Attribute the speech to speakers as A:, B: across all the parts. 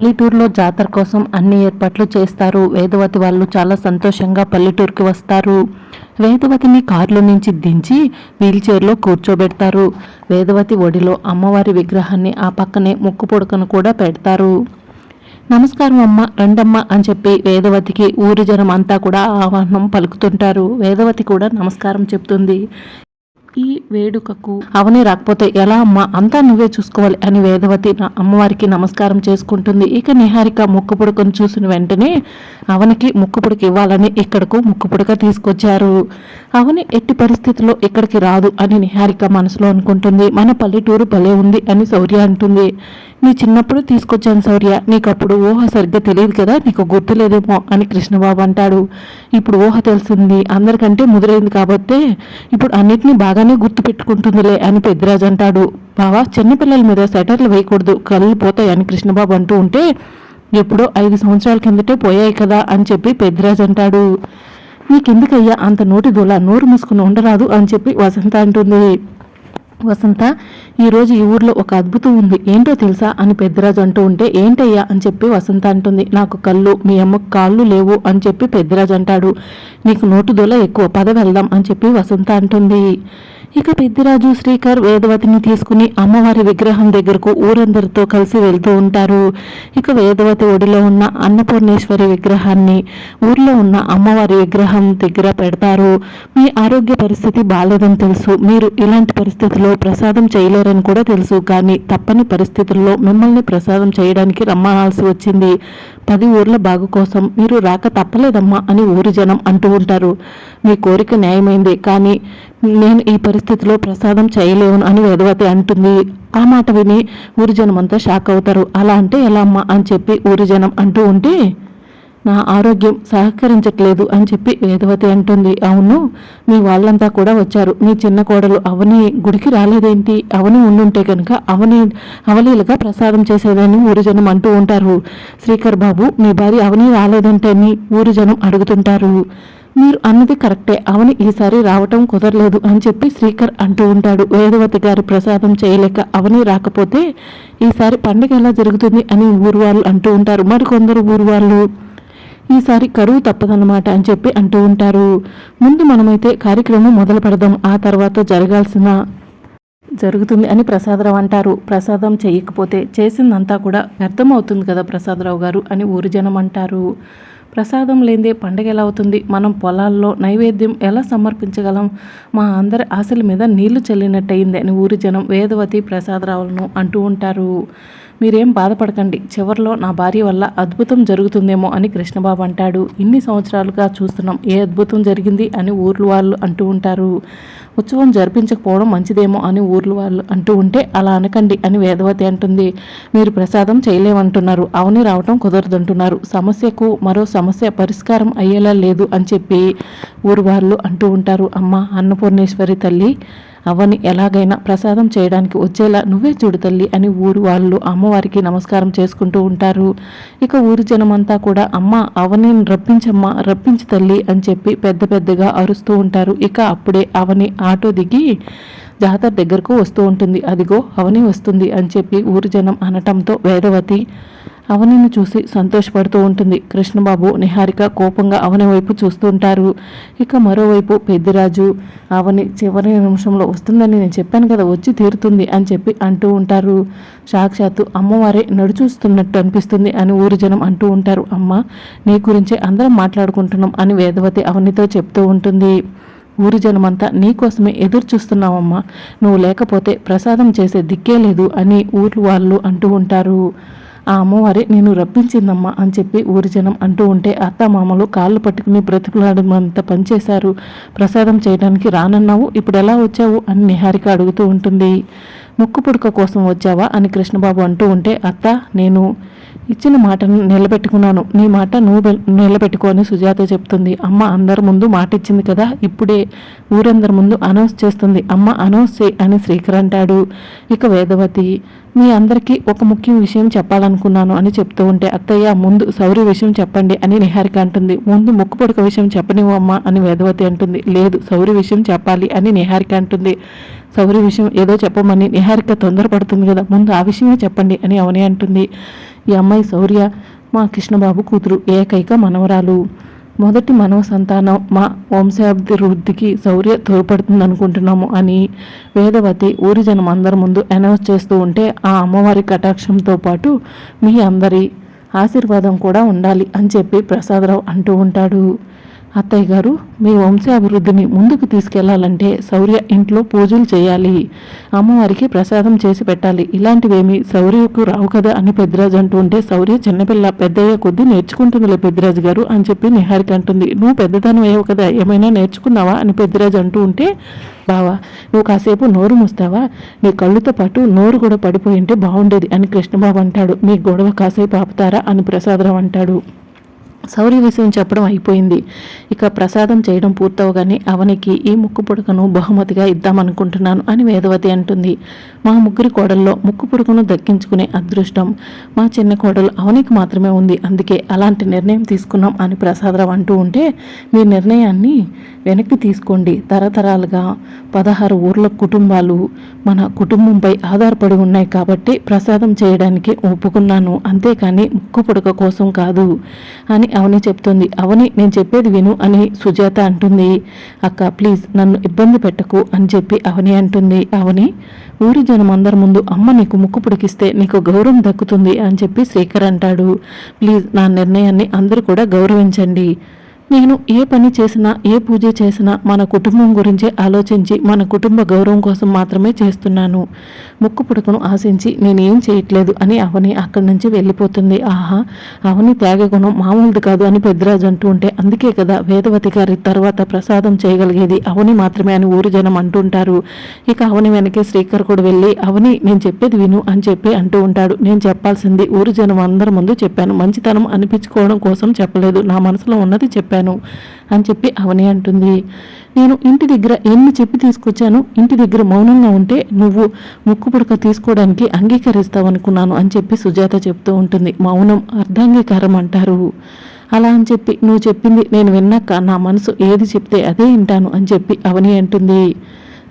A: పల్లెటూరులో జాతర కోసం అన్ని ఏర్పాట్లు చేస్తారు. వేదవతి వాళ్ళు చాలా సంతోషంగా పల్లెటూరుకి వస్తారు. వేదవతిని కారులో నుంచి దించి వీల్ చైర్లో కూర్చోబెడతారు. వేదవతి ఒడిలో అమ్మవారి విగ్రహాన్ని ఆ పక్కనే ముక్కు పొడకను కూడా పెడతారు. నమస్కారం అమ్మ రండమ్మ అని చెప్పి వేదవతికి ఊరి జనం అంతా కూడా ఆహ్వానం పలుకుతుంటారు. వేదవతి కూడా నమస్కారం చెప్తుంది. ఈ వేడుకకు. అవని రాకపోతే ఎలా అమ్మా? అంతా నువ్వే చూసుకోవాలి అని వేదవతి నా అమ్మవారికి నమస్కారం చేసుకుంటుంది. ఇక నిహారిక ముక్కు పుడకను చూసిన వెంటనే అవనికి ముక్కు పుడక ఇవ్వాలని ఇక్కడకు ముక్కు పుడక తీసుకొచ్చారు. అవని ఎట్టి పరిస్థితుల్లో ఇక్కడికి రాదు అని నిహారిక మనసులో అనుకుంటుంది. మన పల్లెటూరు భలే ఉంది అని శౌర్య అంటుంది. నీ చిన్నప్పుడు తీసుకొచ్చాను శౌర్య నీకు అప్పుడు ఊహ సరిగ్గా తెలియదు కదా నీకు గుర్తులేదేమో అని కృష్ణబాబు అంటాడు. ఇప్పుడు ఊహ తెలిసింది. అందరికంటే ముదిరైంది కాబట్టి ఇప్పుడు అన్నిటినీ బాగానే గుర్తు పెట్టుకుంటుందిలే అని పెద్దిరాజు అంటాడు. బావా చిన్నపిల్లల మీద సెటర్లు వేయకూడదు. కళ్ళు పోతాయి అని కృష్ణబాబు అంటూ ఉంటే ఎప్పుడో ఐదు సంవత్సరాల కిందటే పోయాయి కదా అని చెప్పి పెద్దిరాజు అంటాడు. నీకెందుకయ్యా అంత నోటి దూల నోరు మూసుకుని ఉండరాదు అని చెప్పి వసంత అంటుంది. వసంత ఈరోజు ఈ ఊర్లో ఒక అద్భుతం ఉంది. ఏంటో తెలుసా? అని పెద్దరాజు అంటూ ఉంటే ఏంటయ్యా? అని చెప్పి వసంత అంటుంది నాకు కళ్ళు మీ అమ్మకు కాళ్ళు లేవు అని చెప్పి పెద్దరాజు అంటాడు నీకు నోటు దొల ఎక్కువ పద వెళ్దాం అని చెప్పి వసంత అంటుంది. ఇక పెద్దిరాజు శ్రీకర్ వేదవతిని తీసుకుని అమ్మవారి విగ్రహం దగ్గరకు ఊరందరితో కలిసి వెళ్తూ ఉంటారు. ఇక వేదవతి ఒడిలో ఉన్న అన్నపూర్ణేశ్వరి విగ్రహాన్ని ఊర్లో ఉన్న అమ్మవారి విగ్రహం దగ్గర పెడతారు. మీ ఆరోగ్య పరిస్థితి బాలేదని తెలుసు. మీరు ఇలాంటి పరిస్థితుల్లో ప్రసాదం చేయలేరని కూడా తెలుసు. కానీ తప్పని పరిస్థితుల్లో మిమ్మల్ని ప్రసాదం చేయడానికి రమ్మనాల్సి వచ్చింది. పది ఊర్ల బాగు కోసం మీరు రాక తప్పలేదమ్మా అని ఊరి జనం అంటూ ఉంటారు. మీ కోరిక న్యాయమైంది కానీ నేను ఈ పరిస్థితిలో ప్రసాదం చేయలేను అని వేదవతి అంటుంది. ఆ మాట విని ఊరి జనం అంతా షాక్ అవుతారు. అలా అంటే ఎలా అమ్మా? అని చెప్పి ఊరి జనం అంటూ ఉంటే నా ఆరోగ్యం సహకరించట్లేదు అని చెప్పి వేదవతి అంటుంది. అవును మీ వాళ్ళంతా కూడా వచ్చారు. మీ చిన్న కోడలు అవని గుడికి రాలేదేంటి? అవని ఉండుంటే కనుక అవని అవలీలుగా ప్రసాదం చేసేదని ఊరు జనం అంటూ ఉంటారు. శ్రీకర్ బాబు మీ భార్య అవని రాలేదంటే అని ఊరు జనం అడుగుతుంటారు. మీరు అన్నది కరెక్టే. అవని ఈసారి రావటం కుదరలేదు అని చెప్పి శ్రీకర్ అంటూ ఉంటాడు. వేదవతి గారి ప్రసాదం చేయలేక అవని రాకపోతే ఈసారి పండుగ ఎలా జరుగుతుంది అని ఊరు వాళ్ళు అంటూ ఉంటారు. మరికొందరు ఊరు వాళ్ళు ఈసారి కరువు తప్పదన్నమాట అని చెప్పి అంటూ ఉంటారు. ముందు మనమైతే కార్యక్రమం మొదలు పెడదాం ఆ తర్వాత జరగాల్సిన జరుగుతుంది అని ప్రసాదరావు అంటారు. ప్రసాదం చేయకపోతే చేసిందంతా కూడా వ్యర్థమవుతుంది కదా ప్రసాదరావు గారు అని ఊరి జనం అంటారు. ప్రసాదం లేదే పండగ ఎలా అవుతుంది? మనం పొలాల్లో నైవేద్యం ఎలా సమర్పించగలం? మా అందరి ఆశల మీద నీళ్ళు చల్లినట్టయింది అని ఊరి జనం వేదవతి ప్రసాదరావులను అంటూ ఉంటారు. మీరేం బాధపడకండి. చివరిలో నా భార్య వల్ల అద్భుతం జరుగుతుందేమో అని కృష్ణబాబు అంటాడు. ఇన్ని సంవత్సరాలుగా చూస్తున్నాం. ఏ అద్భుతం జరిగింది అని ఊర్లు వాళ్ళు అంటూ ఉంటారు. ఉత్సవం జరిపించకపోవడం మంచిదేమో అని ఊర్లు వాళ్ళు అంటూ ఉంటే అలా అనకండి అని వేదవతి అంటుంది. మీరు ప్రసాదం చేయలేమంటున్నారు. అవని రావటం కుదరదంటున్నారు. సమస్యకు మరో సమస్య పరిష్కారం అయ్యేలా లేదు అని చెప్పి ఊరు వాళ్ళు అంటూ ఉంటారు. అమ్మ అన్నపూర్ణేశ్వరి తల్లి అవ్వని ఎలాగైనా ప్రసాదం చేయడానికి వచ్చేలా నువ్వే చూడు తల్లి అని ఊరు వాళ్ళు అమ్మవారికి నమస్కారం చేసుకుంటూ ఉంటారు. ఇక ఊరి జనమంతా కూడా అమ్మ అవని రప్పించమ్మా రప్పించు తల్లి అని చెప్పి పెద్ద పెద్దగా అరుస్తూ ఉంటారు. ఇక అప్పుడే అవని ఆటో దిగి జాతర దగ్గరకు వస్తూ ఉంటుంది. అదిగో అవని వస్తుంది అని చెప్పి ఊరు జనం అనటంతో వేదవతి అవనిని చూసి సంతోషపడుతూ ఉంటుంది. కృష్ణబాబు నిహారిక కోపంగా అవని వైపు చూస్తూ ఉంటారు. ఇక మరోవైపు పెద్దిరాజు అవని చివరి నిమిషంలో వస్తుందని నేను చెప్పాను కదా వచ్చి తీరుతుంది అని చెప్పి అంటూ ఉంటారు. సాక్షాత్తు అమ్మవారే నడుచూస్తున్నట్టు అనిపిస్తుంది అని ఊరి జనం అంటూ ఉంటారు. అమ్మ నీ గురించే అందరం మాట్లాడుకుంటున్నాం అని వేదవతి అవనితో చెప్తూ ఉంటుంది. ఊరి జనమంతా నీకోసమే ఎదురు చూస్తున్నావమ్మా. నువ్వు లేకపోతే ప్రసాదం చేసే దిక్కే లేదు అని ఊర్లు వాళ్ళు అంటూ ఉంటారు. ఆ అమ్మవారే నేను రప్పించిందమ్మా అని చెప్పి ఊరి జనం అంటూ ఉంటే అత్త మామలు కాళ్ళు పట్టుకుని బ్రతికులాడమంత పనిచేశారు ప్రసాదం చేయడానికి రానన్నావు ఇప్పుడు ఎలా వచ్చావు అని నిహారిక అడుగుతూ ఉంటుంది. ముక్కు పుడక కోసం వచ్చావా అని కృష్ణబాబు అంటూ ఉంటే అత్త నేను ఇచ్చిన మాటను నిలబెట్టుకున్నాను. నీ మాట నువ్వు నిలబెట్టుకో అని సుజాత చెప్తుంది. అమ్మ అందరి ముందు మాట ఇచ్చింది కదా ఇప్పుడే ఊరందరి ముందు అనౌన్స్ చేస్తుంది. అమ్మ అనౌన్స్ చేయి అని శ్రీకర్ అంటాడు. ఇక వేదవతి మీ అందరికీ ఒక ముఖ్య విషయం చెప్పాలనుకున్నాను అని చెప్తూ ఉంటే అత్తయ్య ముందు సౌరి విషయం చెప్పండి అని నిహారిక అంటుంది. ముందు ముక్కు పొడక విషయం చెప్పనివ్వు అమ్మా అని వేదవతి అంటుంది. లేదు సౌరి విషయం చెప్పాలి అని నిహారిక అంటుంది. సౌరి విషయం ఏదో చెప్పమని నిహారిక తొందరపడుతుంది కదా ముందు ఆ విషయమే చెప్పండి అని అవని అంటుంది. ఈ అమ్మాయి శౌర్య మా కృష్ణబాబు కూతురు ఏకైక మనవరాలు. మొదటి మనవ సంతానం మా వంశాభివృద్ధికి శౌర్య తోడ్పడుతుంది అనుకుంటున్నాము అని వేదవతి ఊరి జనం అందరి ముందు అనౌన్స్ చేస్తూ ఉంటే ఆ అమ్మవారి కటాక్షంతో పాటు మీ అందరి ఆశీర్వాదం కూడా ఉండాలి అని చెప్పి ప్రసాదరావు అంటూ ఉంటాడు. అత్తయ్య గారు మీ వంశాభివృద్ధిని ముందుకు తీసుకెళ్ళాలంటే శౌర్య ఇంట్లో పూజలు చేయాలి. అమ్మవారికి ప్రసాదం చేసి పెట్టాలి. ఇలాంటివేమి శౌర్యకు రావు కదా అని పెద్దరాజు అంటూ ఉంటే శౌర్య చిన్నపిల్ల పెద్దయ్య కొద్దీ నేర్చుకుంటుందిలే పెద్దరాజు గారు అని చెప్పి నిహారిక అంటుంది. నువ్వు పెద్దదనం అయ్యావు కదా ఏమైనా నేర్చుకున్నావా? అని పెద్దరాజు అంటూ ఉంటే బావా నువ్వు కాసేపు నోరు మూస్తావా? నీ కళ్ళుతో పాటు నోరు కూడా పడిపోయి ఉంటే బాగుండేది అని కృష్ణబాబు అంటాడు. మీ గొడవ కాసేపు ఆపుతారా? అని ప్రసాదరావు అంటాడు. సౌర్య విషయం చెప్పడం అయిపోయింది. ఇక ప్రసాదం చేయడం పూర్తవగానే అవనికి ఈ ముక్కు పుడకను బహుమతిగా ఇద్దామనుకుంటున్నాను అని వేదవతి అంటుంది. మా ముగ్గురి కోడల్లో ముక్కు పుడకను దక్కించుకునే అదృష్టం మా చిన్న కోడలు అవనికి మాత్రమే ఉంది. అందుకే అలాంటి నిర్ణయం తీసుకున్నాం అని ప్రసాదరావు అంటూ ఉంటే మీ నిర్ణయాన్ని వెనక్కి తీసుకోండి. తరతరాలుగా పదహారు ఊర్ల కుటుంబాలు మన కుటుంబంపై ఆధారపడి ఉన్నాయి కాబట్టి ప్రసాదం చేయడానికి ఒప్పుకున్నాను. అంతేకాని ముక్కు పుడక కోసం కాదు అని అవని చెప్తుంది. అవని నేను చెప్పేది విను అని సుజాత అంటుంది. అక్క ప్లీజ్ నన్ను ఇబ్బంది పెట్టకు అని చెప్పి అవని అంటుంది. అవని ఊరి జనం అందరి ముందు అమ్మ నీకు ముక్కు పుడికిస్తే నీకు గౌరవం దక్కుతుంది అని చెప్పి శ్రీకర్ అంటాడు. ప్లీజ్ నా నిర్ణయాన్ని అందరూ కూడా గౌరవించండి. నేను ఏ పని చేసినా ఏ పూజ చేసినా మన కుటుంబం గురించే ఆలోచించి మన కుటుంబ గౌరవం కోసం మాత్రమే చేస్తున్నాను. ముక్కు పుడకను ఆశించి నేను ఏం చేయట్లేదు అని అవని అక్కడి నుంచి వెళ్ళిపోతుంది. ఆహా అవని త్యాగగుణం మామూలుది కాదు అని పెద్దరాజు అంటూ ఉంటే అందుకే కదా వేదవతి గారి తర్వాత ప్రసాదం చేయగలిగేది అవని మాత్రమే అని ఊరు జనం అంటుంటారు. ఇక అవని వెనకే శ్రీకర్ కూడా వెళ్ళి అవని నేను చెప్పేది విను అని చెప్పి అంటూ ఉంటాడు. నేను చెప్పాల్సింది ఊరు జనం అందరి ముందు చెప్పాను. మంచితనం అనిపించుకోవడం కోసం చెప్పలేదు. నా మనసులో ఉన్నది చెప్పాను. అని చెప్పి అవని అంటుంది. నేను ఇంటి దగ్గర ఎన్ని చెప్పి తీసుకొచ్చాను? ఇంటి దగ్గర మౌనంగా ఉంటే నువ్వు ముక్కు పుడక తీసుకోవడానికి అంగీకరిస్తావు అనుకున్నాను అని చెప్పి సుజాత చెప్తూ ఉంటుంది. మౌనం అర్ధాంగీకారం అంటారు. అలా అని చెప్పి నువ్వు చెప్పింది నేను విన్నాక నా మనసు ఏది చెప్తే అదే వింటాను అని చెప్పి అవని అంటుంది.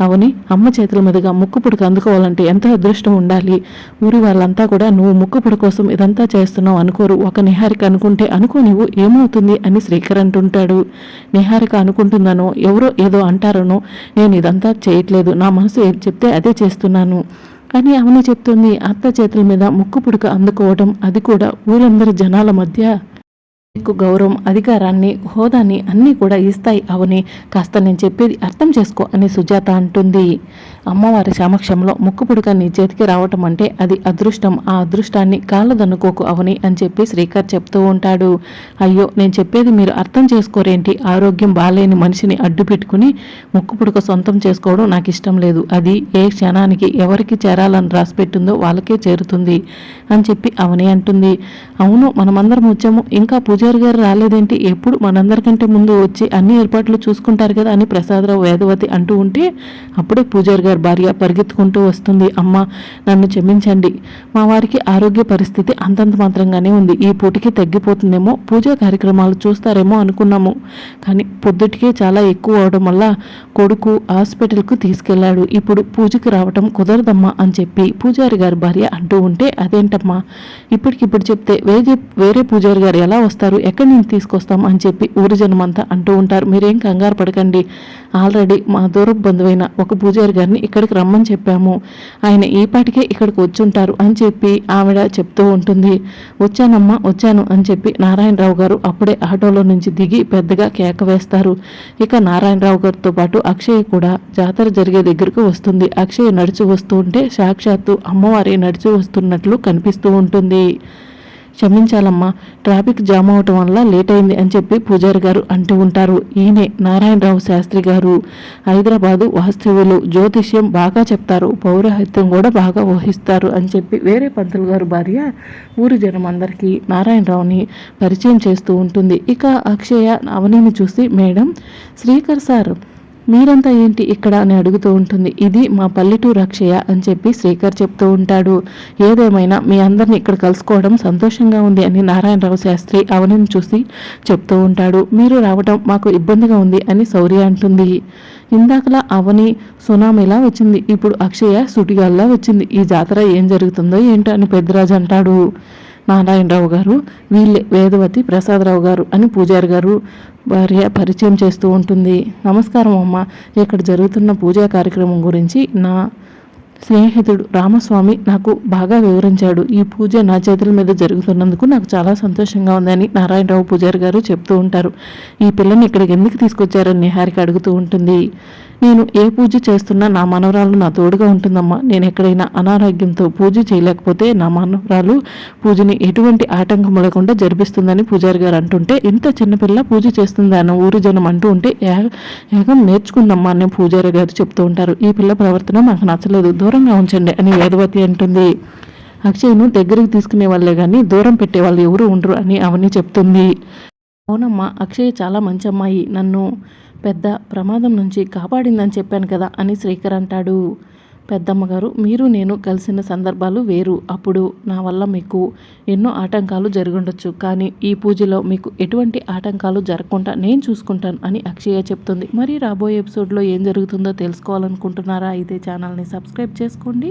A: అవని? అమ్మ చేతుల మీదుగా ముక్కు పుడక అందుకోవాలంటే ఎంత అదృష్టం ఉండాలి? ఊరి వాళ్ళంతా కూడా నువ్వు ముక్కు పుడక కోసం ఇదంతా చేస్తున్నావు అనుకోరు. ఒక నిహారిక అనుకుంటే అనుకో నువ్వు ఏమవుతుంది అని శ్రీకర్ అంటుంటాడు. నిహారిక అనుకుంటుందనో ఎవరో ఏదో అంటారనో నేను ఇదంతా చేయట్లేదు. నా మనసు ఏది చెప్తే అదే చేస్తున్నాను. కానీ అవని చెప్తుంది అత్త చేతుల మీద ముక్కు పుడక అందుకోవడం అది కూడా ఊరందరి జనాల మధ్య నీకు గౌరవం అధికారాన్ని హోదాని అన్నీ కూడా ఇస్తాయి అవని. కాస్త నేను చెప్పేది అర్థం చేసుకో అని సుజాత అంటుంది. అమ్మవారి సమక్షంలో ముక్కుపుడుక నీ చేతికి రావటం అంటే అది అదృష్టం. ఆ అదృష్టాన్ని కాళ్ళదనుకోకు అవని అని చెప్పి శ్రీకర్ చెప్తూ ఉంటాడు. అయ్యో నేను చెప్పేది మీరు అర్థం చేసుకోరేంటి? ఆరోగ్యం బాలేని మనిషిని అడ్డు పెట్టుకుని ముక్కుపుడుక సొంతం చేసుకోవడం నాకు ఇష్టం లేదు. అది ఏ క్షణానికి ఎవరికి చేరాలని రాసిపెట్టిందో వాళ్ళకే చేరుతుంది అని చెప్పి అవని అంటుంది. అవును మనమందరం వచ్చాము. ఇంకా పూజారి గారు రాలేదేంటి? ఎప్పుడు మనందరికంటే ముందు వచ్చి అన్ని ఏర్పాట్లు చూసుకుంటారు కదా అని ప్రసాదరావు వేదవతి అంటూ ఉంటే అప్పుడే పూజారి గారు భార్య పరిగెత్తుకుంటూ వస్తుంది అమ్మ నన్ను క్షమించండి. మా వారికి ఆరోగ్య పరిస్థితి అంతంత మాత్రంగానే ఉంది. ఈ పూటికి తగ్గిపోతుందేమో పూజా కార్యక్రమాలు చూస్తారేమో అనుకున్నాము. కానీ పొద్దుటికే చాలా ఎక్కువ అవడం వల్ల కొడుకు హాస్పిటల్కు తీసుకెళ్ళాడు ఇప్పుడు పూజకి రావటం కుదరదమ్మా అని చెప్పి పూజారి గారి భార్య అంటూ ఉంటే అదేంటమ్మా? ఇప్పటికిప్పుడు చెప్తే వేరే వేరే పూజారి గారు ఎలా వస్తారు? ఎక్కడి నుంచి తీసుకొస్తాం? అని చెప్పి ఊరి జనమంతా అంటూ ఉంటారు. మీరేం కంగారు పడకండి. ఆల్రెడీ మా దూరపు బంధువైన ఒక పూజారి గారిని ఇక్కడికి రమ్మని చెప్పాము. ఆయన ఈపాటికే ఇక్కడికి వచ్చుంటారు అని చెప్పి ఆవిడ చెప్తూ ఉంటుంది. వచ్చానమ్మా వచ్చాను అని చెప్పి నారాయణరావు గారు అప్పుడే ఆటోలో నుంచి దిగి పెద్దగా కేక వేస్తారు. ఇక నారాయణరావు గారితో పాటు అక్షయ్ కూడా జాతర జరిగే దగ్గరకు వస్తుంది. అక్షయ్ నడిచి వస్తూ ఉంటే సాక్షాత్తు అమ్మవారి నడిచి వస్తున్నట్లు కనిపిస్తూ ఉంటుంది. క్షమించాలమ్మా ట్రాఫిక్ జామ్ అవటం వల్ల లేట్ అయింది అని చెప్పి పూజారి గారు అంటూ ఉంటారు. ఈయనే నారాయణరావు శాస్త్రి గారు. హైదరాబాదు వాస్తవులు జ్యోతిష్యం బాగా చెప్తారు పౌరహిత్యం కూడా బాగా ఊహిస్తారు అని చెప్పి వేరే పంతులు గారు భార్య ఊరి జనం అందరికీ నారాయణరావుని పరిచయం చేస్తూ ఉంటుంది. ఇక అక్షయ అవనీని చూసి మేడం శ్రీకర్ సార్ మీరంతా ఏంటి ఇక్కడ అని అడుగుతూ ఉంటుంది. ఇది మా పల్లెటూరు అక్షయ అని చెప్పి శ్రీకర్ చెప్తూ ఉంటాడు. ఏదేమైనా మీ అందరిని ఇక్కడ కలుసుకోవడం సంతోషంగా ఉంది అని నారాయణరావు శాస్త్రి అవనిని చూసి చెప్తూ ఉంటాడు. మీరు రావడం మాకు ఇబ్బందిగా ఉంది అని శౌర్య అంటుంది. ఇందాకలా అవని సునామీలా వచ్చింది. ఇప్పుడు అక్షయ సుటిగాల్లా వచ్చింది. ఈ జాతర ఏం జరుగుతుందో ఏంటో అని పెద్దరాజు అంటాడు. నారాయణరావు గారు వీళ్ళే వేదవతి ప్రసాదరావు గారు అని పూజారి గారు భార్య పరిచయం చేస్తూ ఉంటుంది. నమస్కారం అమ్మ. ఇక్కడ జరుగుతున్న పూజా కార్యక్రమం గురించి నా స్నేహితుడు రామస్వామి నాకు బాగా వివరించాడు. ఈ పూజ నా చేతుల మీద జరుగుతున్నందుకు నాకు చాలా సంతోషంగా ఉందని నారాయణరావు పూజారి గారు చెప్తూ ఉంటారు. ఈ పిల్లని ఇక్కడికి ఎందుకు తీసుకొచ్చారని నిహారిక అడుగుతూ ఉంటుంది. నేను ఏ పూజ చేస్తున్నా నా మనవరాలు నా తోడుగా ఉంటుందమ్మా. నేను ఎక్కడైనా అనారోగ్యంతో పూజ చేయలేకపోతే నా మనవరాలు పూజని ఎటువంటి ఆటంకం లేకుండా జరిపిస్తుందని పూజారి గారు అంటుంటే ఇంత చిన్నపిల్ల పూజ చేస్తుంది? అన్న ఊరి జనం అంటూ ఉంటే "యా- యాగం నేర్చుకుందమ్మా అని పూజారి గారు చెప్తూ ఉంటారు. ఈ పిల్ల ప్రవర్తన నాకు నచ్చలేదు. దూరంగా ఉంచండి అని వేదవతి అంటుంది. అక్షయ్ను దగ్గరికి తీసుకునే వాళ్ళే కానీ దూరం పెట్టే వాళ్ళు ఎవరు ఉండరు అని అవన్నీ చెప్తుంది. అవునమ్మా అక్షయ్ చాలా మంచి అమ్మాయి నన్ను పెద్ద ప్రమాదం నుంచి కాపాడిందని చెప్పాను కదా అని శ్రీకర్ అంటాడు. పెద్దమ్మగారు మీరు నేను కలిసిన సందర్భాలు వేరు. అప్పుడు నా వల్ల మీకు ఎన్నో ఆటంకాలు జరుగుండొచ్చు. కానీ ఈ పూజలో మీకు ఎటువంటి ఆటంకాలు జరగకుండా నేను చూసుకుంటాను అని అక్షయ చెప్తుంది. మరి రాబోయే ఎపిసోడ్లో ఏం జరుగుతుందో తెలుసుకోవాలనుకుంటున్నారా? అయితే ఛానల్ని సబ్స్క్రైబ్ చేసుకోండి.